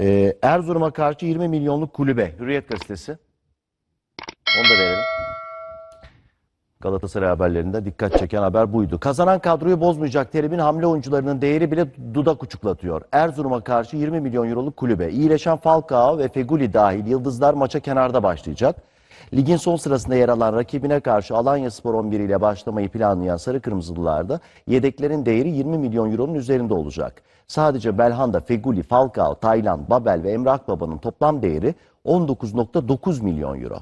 Ee, Erzurum'a karşı 20 milyonluk kulübe. Hürriyet gazetesi. Onu da verelim. Galatasaray haberlerinde dikkat çeken haber buydu. Kazanan kadroyu bozmayacak Terim'in hamle oyuncularının değeri bile dudak uçuklatıyor. Erzurum'a karşı 20 milyon euroluk kulübe. İyileşen Falcao ve Feguli dahil yıldızlar maça kenarda başlayacak. Ligin son sırasında yer alan rakibine karşı Alanya Spor 11 ile başlamayı planlayan Sarı Kırmızılılarda yedeklerin değeri 20 milyon euronun üzerinde olacak. Sadece Belhanda, Feguli, Falcao, Taylan, Babel ve Emre Akbaba'nın toplam değeri 19.9 milyon euro.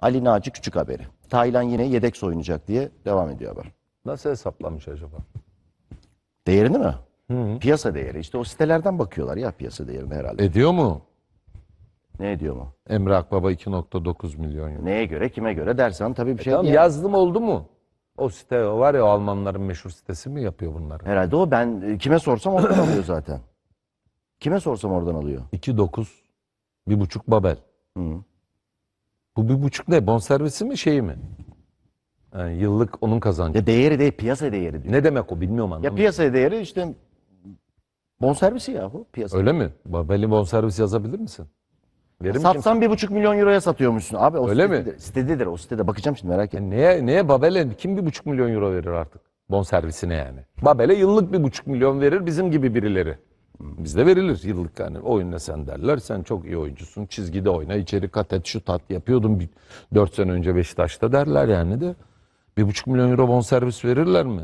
Ali Naci Küçük haberi. Taylan yine yedek oynayacak diye devam ediyor haber. Nasıl hesaplamış acaba? Değerini mi? Piyasa değeri. İşte o sitelerden bakıyorlar ya piyasa değerini herhalde. Ediyor mu? Ne ediyor mu? Emre Akbaba 2.9 milyon euro. Neye göre, kime göre dersen tabii bir şey Tamam değil. yazdım oldu mu? O site o var ya o Almanların meşhur sitesi mi yapıyor bunları? Herhalde o ben e, kime sorsam oradan alıyor zaten. Kime sorsam oradan alıyor. 2.9 bir buçuk Babel. Hı. Bu bir buçuk ne? Bonservisi mi şeyi mi? Yani yıllık onun kazancı. Ya değeri değil, piyasa değeri diyor. Ne demek o bilmiyorum Ya anlamadım. piyasa değeri işte bonservisi ya bu piyasa. Öyle mi? Babel'in bonservis yazabilir misin? Verir? Satsan bir buçuk milyon euroya satıyormuşsun. Abi o Öyle mi? sitededir, Sitededir o sitede. Bakacağım şimdi merak etme. Yani neye, neye Babel'e kim bir buçuk milyon euro verir artık? Bonservisine yani. Babel'e yıllık bir buçuk milyon verir bizim gibi birileri. Bizde verilir yıllık oyun ne sen derler. Sen çok iyi oyuncusun. Çizgide oyna, içeri kat et, şu tat yapıyordun bir, 4 sene önce Beşiktaş'ta derler yani de. Bir buçuk milyon euro bonservis verirler mi?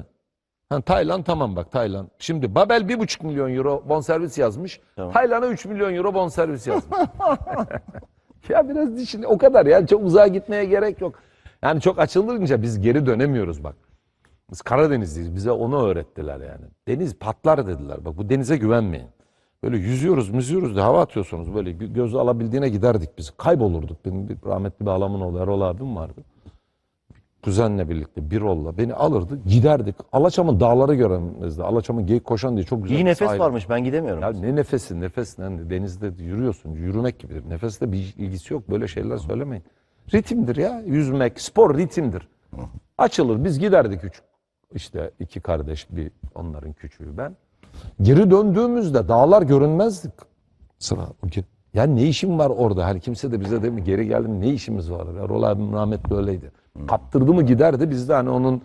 Ha, Taylan tamam bak Taylan. Şimdi Babel bir buçuk milyon euro bonservis yazmış. Taylan'a 3 milyon euro bonservis yazmış. ya biraz dişini o kadar yani çok uzağa gitmeye gerek yok. Yani çok açılınca biz geri dönemiyoruz bak. Biz Karadenizliyiz. Bize onu öğrettiler yani. Deniz patlar dediler. Bak bu denize güvenmeyin. Böyle yüzüyoruz, müzüyoruz da hava atıyorsunuz. Böyle gö- göz alabildiğine giderdik biz. Kaybolurduk. Benim bir rahmetli bir halamın oğlu Erol abim vardı. Kuzenle birlikte bir rolla beni alırdı giderdik. Alaçam'ın dağları göremezdi. Alaçam'ın geyik koşan diye çok güzel İyi bir nefes sahil. varmış ben gidemiyorum. Ya ne nefesi nefes ne denizde yürüyorsun yürümek gibidir. Nefesle bir ilgisi yok böyle şeyler söylemeyin. Ritimdir ya yüzmek spor ritimdir. Açılır biz giderdik üç işte iki kardeş bir onların küçüğü ben. Geri döndüğümüzde dağlar görünmezdik. Sıra o gün. Ya ne işim var orada? Hani kimse de bize de mi geri geldim ne işimiz var? Erol abim rahmetli öyleydi. Kaptırdı mı giderdi biz de hani onun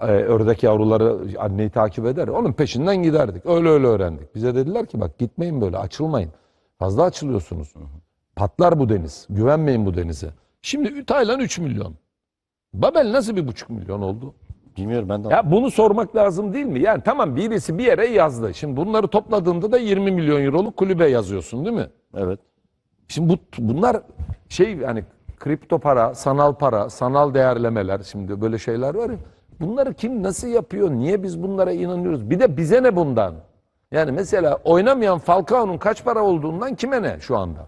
e, ördek yavruları anneyi takip eder. Onun peşinden giderdik. Öyle öyle öğrendik. Bize dediler ki bak gitmeyin böyle açılmayın. Fazla açılıyorsunuz. Patlar bu deniz. Güvenmeyin bu denize. Şimdi Taylan 3 milyon. Babel nasıl bir buçuk milyon oldu? Bilmiyorum ben de. Ya bunu sormak lazım değil mi? Yani tamam birisi bir yere yazdı. Şimdi bunları topladığında da 20 milyon euroluk kulübe yazıyorsun değil mi? Evet. Şimdi bu bunlar şey yani kripto para, sanal para, sanal değerlemeler şimdi böyle şeyler var ya. Bunları kim nasıl yapıyor? Niye biz bunlara inanıyoruz? Bir de bize ne bundan? Yani mesela oynamayan Falcao'nun kaç para olduğundan kime ne şu anda?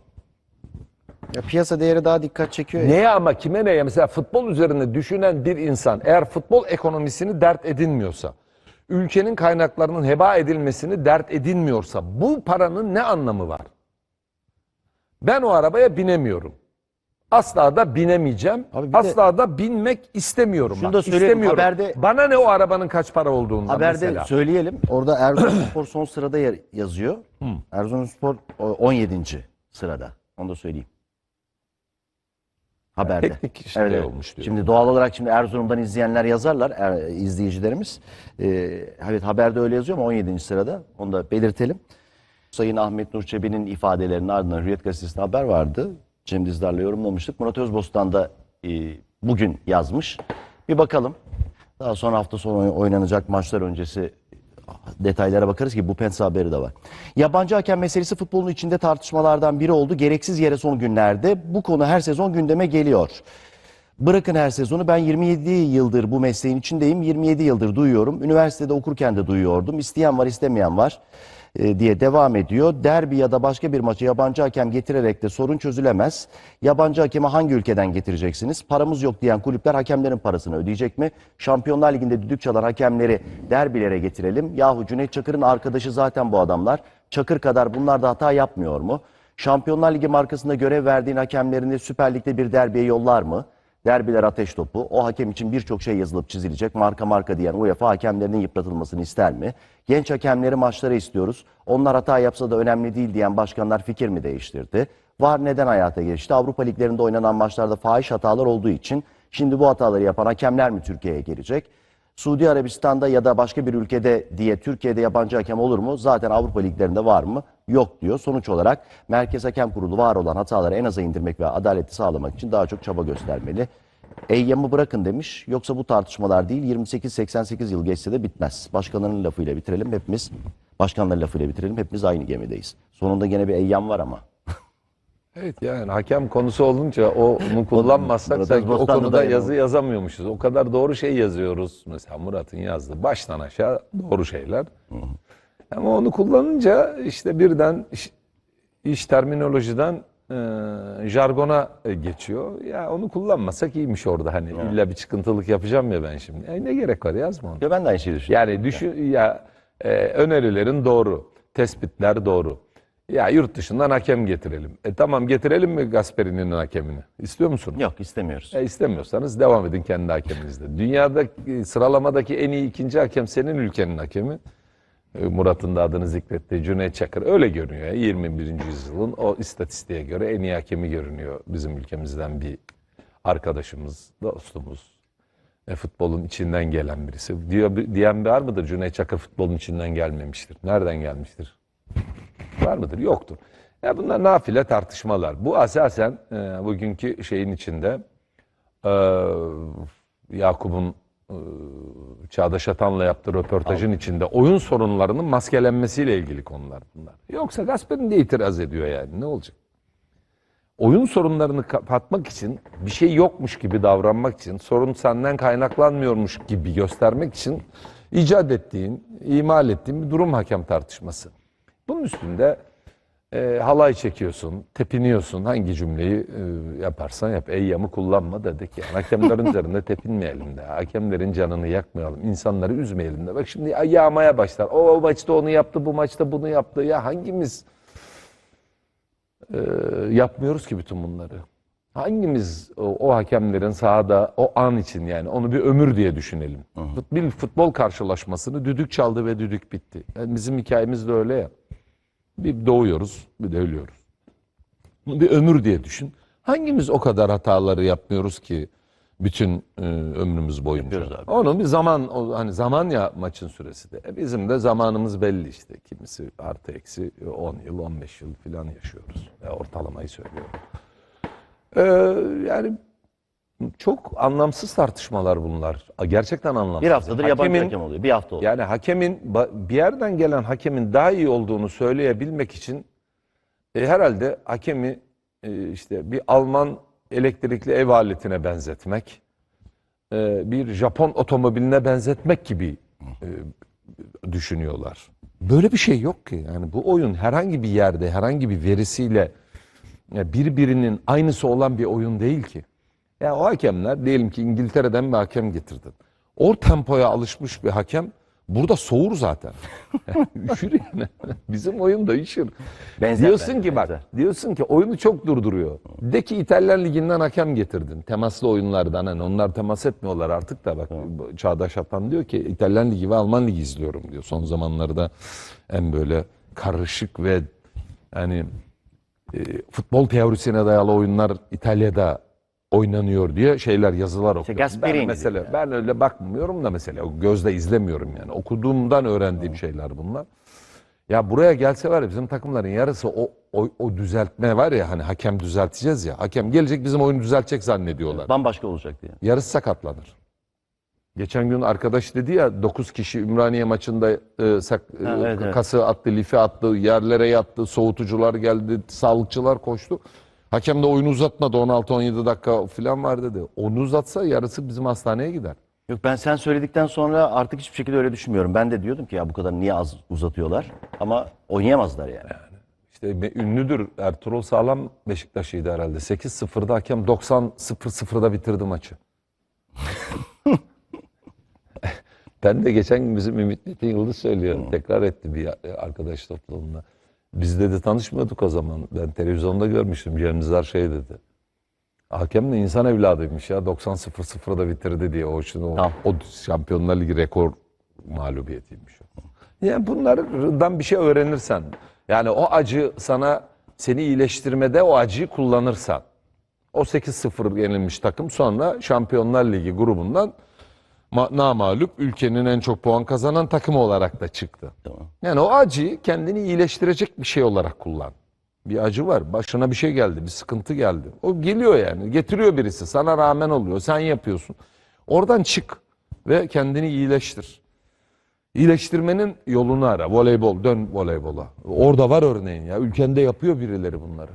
Ya piyasa değeri daha dikkat çekiyor. ya. Neye ama kime neye? Mesela futbol üzerine düşünen bir insan eğer futbol ekonomisini dert edinmiyorsa, ülkenin kaynaklarının heba edilmesini dert edinmiyorsa bu paranın ne anlamı var? Ben o arabaya binemiyorum. Asla da binemeyeceğim. Abi bir de- Asla da binmek istemiyorum. Şunu Bak, da istemiyorum. haberde- Bana ne o arabanın kaç para olduğundan Haberde mesela. söyleyelim. Orada Erzurumspor son sırada yer, yazıyor. Erzurumspor o, 17. sırada. Onu da söyleyeyim. Haberde. teknik işte olmuş diyor. Şimdi doğal olarak şimdi Erzurum'dan izleyenler yazarlar, er- izleyicilerimiz. Ee, evet haberde öyle yazıyor ama 17. sırada. Onu da belirtelim. Sayın Ahmet Nur Çebi'nin ifadelerinin ardından Hürriyet Gazetesi'nde haber vardı. Cem Dizdar'la yorumlamıştık. Murat Özbostan da e, bugün yazmış. Bir bakalım. Daha sonra hafta sonu oynanacak maçlar öncesi detaylara bakarız ki bu Pensa haberi de var. Yabancı hakem meselesi futbolun içinde tartışmalardan biri oldu. Gereksiz yere son günlerde bu konu her sezon gündeme geliyor. Bırakın her sezonu ben 27 yıldır bu mesleğin içindeyim. 27 yıldır duyuyorum. Üniversitede okurken de duyuyordum. İsteyen var istemeyen var e, diye devam ediyor. Derbi ya da başka bir maçı yabancı hakem getirerek de sorun çözülemez. Yabancı hakemi hangi ülkeden getireceksiniz? Paramız yok diyen kulüpler hakemlerin parasını ödeyecek mi? Şampiyonlar Ligi'nde düdük çalan hakemleri derbilere getirelim. Yahu Cüneyt Çakır'ın arkadaşı zaten bu adamlar. Çakır kadar bunlar da hata yapmıyor mu? Şampiyonlar Ligi markasında görev verdiğin hakemlerini Süper Lig'de bir derbiye yollar mı? Derbiler ateş topu. O hakem için birçok şey yazılıp çizilecek. Marka marka diyen UEFA hakemlerinin yıpratılmasını ister mi? Genç hakemleri maçlara istiyoruz. Onlar hata yapsa da önemli değil diyen başkanlar fikir mi değiştirdi? VAR neden hayata geçti? Avrupa liglerinde oynanan maçlarda fahiş hatalar olduğu için şimdi bu hataları yapan hakemler mi Türkiye'ye gelecek? Suudi Arabistan'da ya da başka bir ülkede diye Türkiye'de yabancı hakem olur mu? Zaten Avrupa liglerinde var mı? Yok diyor. Sonuç olarak Merkez Hakem Kurulu var olan hataları en aza indirmek ve adaleti sağlamak için daha çok çaba göstermeli. Eyyamı bırakın demiş. Yoksa bu tartışmalar değil 28-88 yıl geçse de bitmez. Başkanların lafıyla bitirelim hepimiz. Başkanların lafıyla bitirelim hepimiz aynı gemideyiz. Sonunda gene bir eyyam var ama. Evet yani hakem konusu olunca onu kullanmazsak sanki o konuda da yazı yazamıyormuşuz. O kadar doğru şey yazıyoruz. Mesela Murat'ın yazdığı baştan aşağı doğru şeyler. Ama onu kullanınca işte birden iş, iş terminolojiden e, jargona e, geçiyor. Ya onu kullanmasak iyiymiş orada hani illa bir çıkıntılık yapacağım ya ben şimdi. E, ne gerek var yazma onu. Ya ben de aynı şeyi düşünüyorum. Yani düşün ya e, önerilerin doğru, tespitler doğru. Ya yurt dışından hakem getirelim. E tamam getirelim mi Gasperi'nin hakemini? İstiyor musunuz? Yok istemiyoruz. E istemiyorsanız devam edin kendi hakeminizle. Dünyada sıralamadaki en iyi ikinci hakem senin ülkenin hakemi. E, Murat'ın da adını zikrettiği Cüneyt Çakır öyle görünüyor. ya. 21. yüzyılın o istatistiğe göre en iyi hakemi görünüyor bizim ülkemizden bir arkadaşımız, dostumuz. E, futbolun içinden gelen birisi. Diyor, diyen bir var mıdır Cüneyt Çakır futbolun içinden gelmemiştir? Nereden gelmiştir? Var mıdır? Yoktur. Ya bunlar nafile tartışmalar. Bu asasen e, bugünkü şeyin içinde e, Yakup'un Çağdaş Atan'la yaptığı röportajın içinde oyun sorunlarının maskelenmesiyle ilgili konular bunlar. Yoksa Gasper'in de itiraz ediyor yani ne olacak? Oyun sorunlarını kapatmak için bir şey yokmuş gibi davranmak için sorun senden kaynaklanmıyormuş gibi göstermek için icat ettiğin, imal ettiğin bir durum hakem tartışması. Bunun üstünde e, halay çekiyorsun, tepiniyorsun. Hangi cümleyi e, yaparsan yap. Eyyamı kullanma dedik yani. Hakemlerin üzerinde tepinmeyelim de. Hakemlerin canını yakmayalım. insanları üzmeyelim de. Bak şimdi yağmaya başlar. O, o maçta onu yaptı, bu maçta bunu yaptı. Ya hangimiz e, yapmıyoruz ki bütün bunları? Hangimiz o, o hakemlerin sahada o an için yani onu bir ömür diye düşünelim. Fut- Bir futbol karşılaşmasını düdük çaldı ve düdük bitti. Yani bizim hikayemiz de öyle ya. Bir doğuyoruz, bir de ölüyoruz. Bir ömür diye düşün. Hangimiz o kadar hataları yapmıyoruz ki bütün e, ömrümüz boyunca? Yapıyoruz abi. Onu bir zaman, o, hani zaman ya maçın süresi de. E, bizim de zamanımız belli işte. Kimisi artı eksi 10 yıl, 15 yıl falan yaşıyoruz. E, ortalamayı söylüyorum. E, yani çok anlamsız tartışmalar bunlar. Gerçekten anlamsız. Bir haftadır yabancı Hakemin- hakem oluyor. Bir hafta oldu. yani hakemin bir yerden gelen hakemin daha iyi olduğunu söyleyebilmek için e, herhalde hakemi e, işte bir Alman elektrikli ev aletine benzetmek, e, bir Japon otomobiline benzetmek gibi e, düşünüyorlar. Böyle bir şey yok ki. Yani bu oyun herhangi bir yerde, herhangi bir verisiyle birbirinin aynısı olan bir oyun değil ki. Ya o hakemler diyelim ki İngiltere'den bir hakem getirdin. O tempoya alışmış bir hakem burada soğur zaten. üşür yani. Bizim oyun da üşür. Benzer diyorsun bence, ki bak, benzer. diyorsun ki oyunu çok durduruyor. De ki İtalyan liginden hakem getirdin. Temaslı oyunlardan hani onlar temas etmiyorlar artık da bak Çağdaş Atan diyor ki İtalyan ligi ve Alman ligi izliyorum diyor. Son zamanlarda en böyle karışık ve yani e, futbol teorisine dayalı oyunlar İtalya'da oynanıyor diye şeyler yazılar okuyorum. Ben mesela yani. ben öyle bakmıyorum da mesela o gözle izlemiyorum yani. Okuduğumdan öğrendiğim şeyler bunlar. Ya buraya gelse var ya bizim takımların yarısı o, o, o düzeltme var ya hani hakem düzelteceğiz ya. Hakem gelecek bizim oyunu düzeltecek zannediyorlar. Bambaşka olacak diye. Yarısı sakatlanır. Geçen gün arkadaş dedi ya 9 kişi Ümraniye maçında e, sak, e, Ha, evet, evet. kası attı, lifi attı, yerlere yattı, soğutucular geldi, sağlıkçılar koştu. Hakem de oyunu uzatmadı 16-17 dakika falan var dedi. Onu uzatsa yarısı bizim hastaneye gider. Yok ben sen söyledikten sonra artık hiçbir şekilde öyle düşünmüyorum. Ben de diyordum ki ya bu kadar niye az uzatıyorlar? Ama oynayamazlar yani. İşte ünlüdür Ertuğrul Sağlam Beşiktaş'ıydı herhalde. 8-0'da hakem 90-0-0'da bitirdi maçı. ben de geçen gün bizim Ümit Metin Yıldız söylüyor. Tekrar etti bir arkadaş topluluğunda. Biz dedi tanışmıyorduk o zaman. Ben televizyonda görmüştüm. Cem Nizar şey dedi. Hakem de insan evladıymış ya. 90-0-0'da bitirdi diye. O, şimdi o, o Şampiyonlar Ligi rekor mağlubiyetiymiş. Yani bunlardan bir şey öğrenirsen. Yani o acı sana seni iyileştirmede o acıyı kullanırsan. O 8-0 yenilmiş takım sonra Şampiyonlar Ligi grubundan ma- namağlup ülkenin en çok puan kazanan takımı olarak da çıktı. Tamam. Yani o acıyı kendini iyileştirecek bir şey olarak kullan. Bir acı var. Başına bir şey geldi, bir sıkıntı geldi. O geliyor yani. Getiriyor birisi. Sana rağmen oluyor. Sen yapıyorsun. Oradan çık ve kendini iyileştir. İyileştirmenin yolunu ara. Voleybol, dön voleybola. Orada var örneğin ya. Ülkende yapıyor birileri bunları.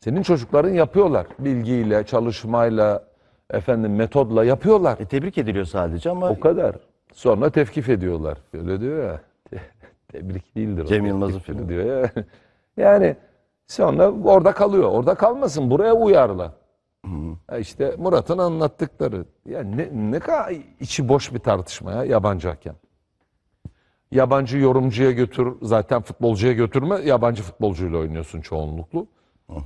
Senin çocukların yapıyorlar. Bilgiyle, çalışmayla, efendim metodla yapıyorlar. E, tebrik ediliyor sadece ama O kadar. Sonra tevkif ediyorlar. Öyle diyor ya. Tebrik değildir. Cem Yılmaz'ın filmi. diyor ya. Yani sonra orada kalıyor. Orada kalmasın. Buraya uyarla. Ha işte Murat'ın anlattıkları. Ya ne, ne kadar içi boş bir tartışma ya yabancı hakem. Yabancı yorumcuya götür, zaten futbolcuya götürme, yabancı futbolcuyla oynuyorsun çoğunluklu.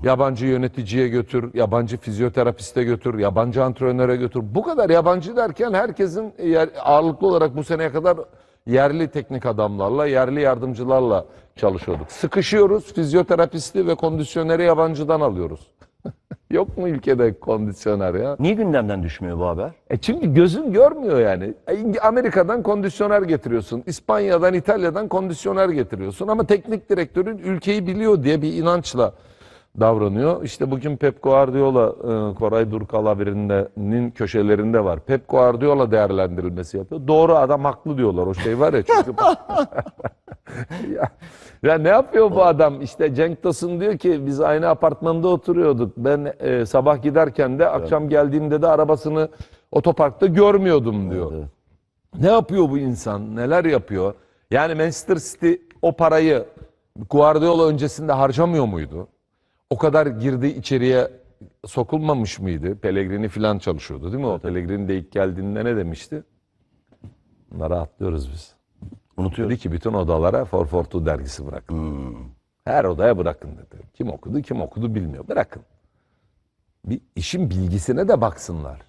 Yabancı yöneticiye götür, yabancı fizyoterapiste götür, yabancı antrenöre götür. Bu kadar yabancı derken herkesin yer, ağırlıklı olarak bu seneye kadar yerli teknik adamlarla, yerli yardımcılarla çalışıyorduk. Sıkışıyoruz, fizyoterapisti ve kondisyoneri yabancıdan alıyoruz. Yok mu ülkede kondisyoner ya? niye gündemden düşmüyor bu haber? E çünkü gözün görmüyor yani. E, Amerika'dan kondisyoner getiriyorsun. İspanya'dan, İtalya'dan kondisyoner getiriyorsun. Ama teknik direktörün ülkeyi biliyor diye bir inançla davranıyor. İşte bugün Pep Guardiola, e, Koray Durkal haberinin köşelerinde var. Pep Guardiola değerlendirilmesi yapıyor. Doğru adam haklı diyorlar. O şey var ya çünkü... ya, ya ne yapıyor bu adam? İşte Cenk Tosun diyor ki biz aynı apartmanda oturuyorduk. Ben e, sabah giderken de akşam geldiğimde de arabasını otoparkta görmüyordum diyor. Evet. Ne yapıyor bu insan? Neler yapıyor? Yani Manchester City o parayı Guardiola öncesinde harcamıyor muydu? O kadar girdi içeriye sokulmamış mıydı? Pellegrini falan çalışıyordu değil mi? O Pellegrini de ilk geldiğinde ne demişti? Bunları atlıyoruz biz. Unutuyoruz. Dedi ki bütün odalara Forfortu dergisi bırakın. Her odaya bırakın dedi. Kim okudu kim okudu bilmiyor. Bırakın. Bir işin bilgisine de baksınlar.